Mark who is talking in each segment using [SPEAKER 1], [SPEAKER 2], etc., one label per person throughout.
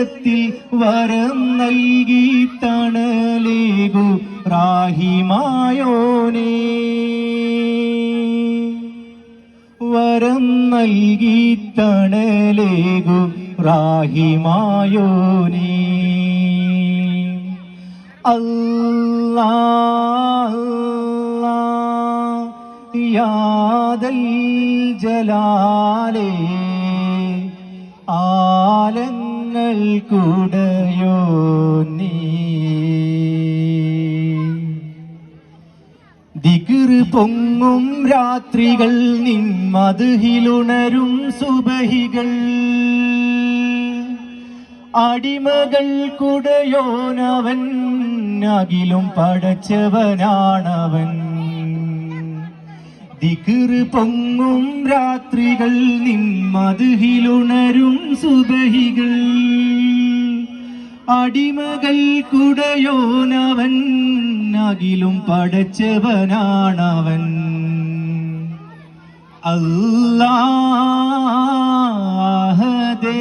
[SPEAKER 1] ത്തിൽ വരം നൽകി തണലേകു റാഹിമായോനേ വരം നൽകി തണലേകു റാഹിമായോനേ ജലാലേ. ആലങ്ങൾ കുടയോ നീ? പൊങ്ങും രാത്രികൾ നിൻ മധുഹിലുണരും സുബഹികൾ. അടിമകൾ കുടയോനവൻ അകിലും പടച്ചവനാണവൻ. ദിഗിർ പൊങ്ങും രാത്രികൾ നിൻ മധുഹിലുണരും സുബഹികൾ. അടിമകൾ കുടയോനവൻ അകിലും പടച്ചവനാണവൻ അല്ലാഹദേ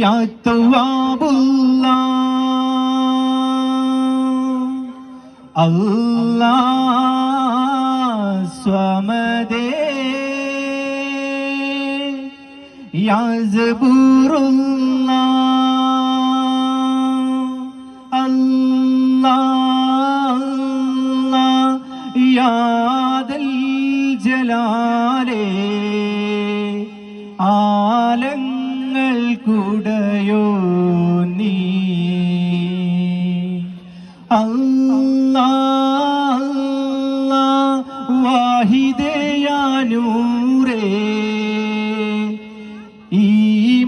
[SPEAKER 1] യാ തവ്വാബുല്ലാ അല്ലാ സ്വമദേ യാ സബൂറുല്ലാ അല്ലാ അല്ലാ യാ ദൽ ജലാലേ ആലങ്ങൾ കുടയോ നീ. അല്ലാ അല്ലാ വാഹിദയാനൂരേ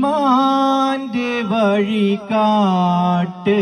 [SPEAKER 1] ഈമാന്റെ വഴി കാട്ടണേ